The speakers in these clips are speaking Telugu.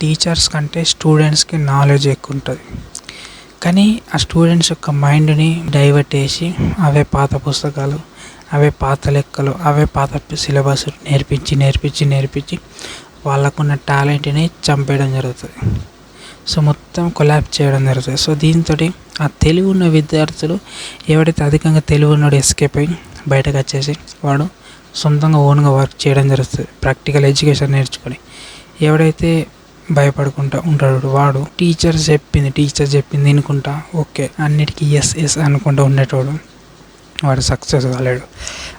టీచర్స్ కంటే స్టూడెంట్స్కి నాలెడ్జ్ ఎక్కువ ఉంటుంది కానీ ఆ స్టూడెంట్స్ యొక్క మైండ్ని డైవర్ట్ చేసి అవే పాత పుస్తకాలు అవే పాత లెక్కలు అవే పాత సిలబస్ నేర్పించి నేర్పించి నేర్పించి వాళ్ళకున్న టాలెంట్ని చంపేయడం జరుగుతుంది. సో మొత్తం కొలాబ్ చేయడం జరుగుతుంది. సో దీంతో ఆ తెలుగు ఉన్న విద్యార్థులు ఎవడైతే అధికంగా తెలుగు ఉన్నాడో ఎస్కేప్ అయ్యి బయటకు వచ్చేసి వాడు సొంతంగా ఓన్గా వర్క్ చేయడం జరుగుతుంది. ప్రాక్టికల్ ఎడ్యుకేషన్ నేర్చుకొని. ఎవడైతే భయపడుకుంటా ఉంటాడు. వాడు టీచర్ చెప్పింది టీచర్ చెప్పింది వినుకుంటా ఓకే అన్నిటికీ ఎస్ ఎస్ అనుకుంటూ ఉండేటోడు. వాడు సక్సెస్ కాలేడు.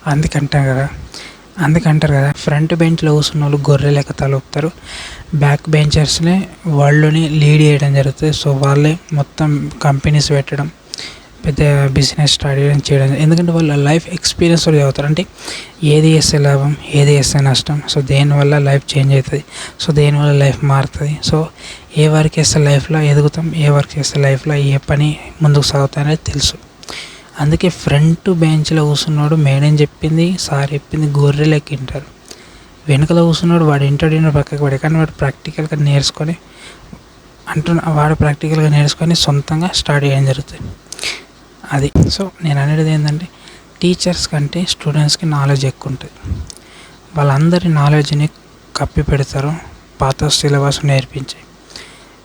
అందుకంటారు కదా అందుకంటారు కదా ఫ్రంట్ బెంచ్లో కూర్చున్న వాళ్ళు గొర్రె లెక్క తలుపుతారు బ్యాక్ బెంచర్స్నే వాళ్ళని లీడ్ చేయడం జరుగుతుంది. సో వాళ్ళే మొత్తం కంపెనీస్ పెట్టడం పెద్ద బిజినెస్ స్టార్ట్ చేయడం చేయడం. ఎందుకంటే వాళ్ళ లైఫ్ ఎక్స్పీరియన్స్ వాళ్ళు చదువుతారు. అంటే ఏది చేస్తే లాభం ఏది చేస్తే నష్టం. సో దేనివల్ల లైఫ్ చేంజ్ అవుతుంది? సో దేనివల్ల లైఫ్ మారుతుంది? సో ఏ వర్క్ చేస్తే లైఫ్లో ఎదుగుతాం? ఏ వర్క్ చేస్తే లైఫ్లో ఏ పని ముందుకు సాగుతా అనేది తెలుసు. అందుకే ఫ్రంట్ బెంచ్లో కూర్చున్నాడు మేడం చెప్పింది సార్ చెప్పింది గొర్రెలకి వింటారు. వెనుకలో కూర్చున్నాడు వాడు ఇంటాడు ఇంటాడు పక్కకి పడే కానీ వాడు ప్రాక్టికల్గా నేర్చుకొని అంటున్న వాడు ప్రాక్టికల్గా నేర్చుకొని సొంతంగా స్టార్ట్ చేయడం జరుగుతుంది. అది. సో నేను అనేది ఏంటంటే టీచర్స్ కంటే స్టూడెంట్స్కి నాలెడ్జ్ ఎక్కువ ఉంటుంది వాళ్ళందరి నాలెడ్జ్ని కప్పి పెడతారు పాత సిలబస్ నేర్పించి.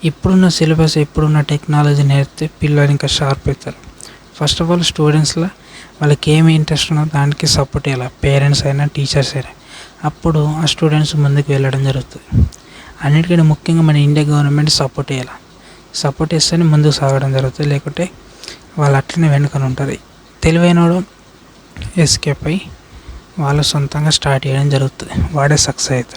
ఇప్పుడున్న సిలబస్ ఇప్పుడున్న టెక్నాలజీ నేర్పితే పిల్లలు ఇంకా షార్ప్ అవుతారు. ఫస్ట్ ఆఫ్ ఆల్ స్టూడెంట్స్లో వాళ్ళకి ఏమి ఇంట్రెస్ట్ ఉన్నో దానికి సపోర్ట్ చేయాలి. పేరెంట్స్ అయినా టీచర్స్ అయినా. అప్పుడు ఆ స్టూడెంట్స్ ముందుకు వెళ్ళడం జరుగుతుంది. అన్నిటికంటే ముఖ్యంగా మన ఇండియా గవర్నమెంట్ సపోర్ట్ చేయాలి. సపోర్ట్ చేస్తేనే ముందుకు సాగడం జరుగుతుంది. లేకుంటే వాళ్ళు అట్లనే వెనుకని ఉంటుంది. తెలివైనడు ఎస్కేప్ అయ్యి వాళ్ళు సొంతంగా స్టార్ట్ చేయడం జరుగుతుంది. వాడే సక్సెస్ అవుతారు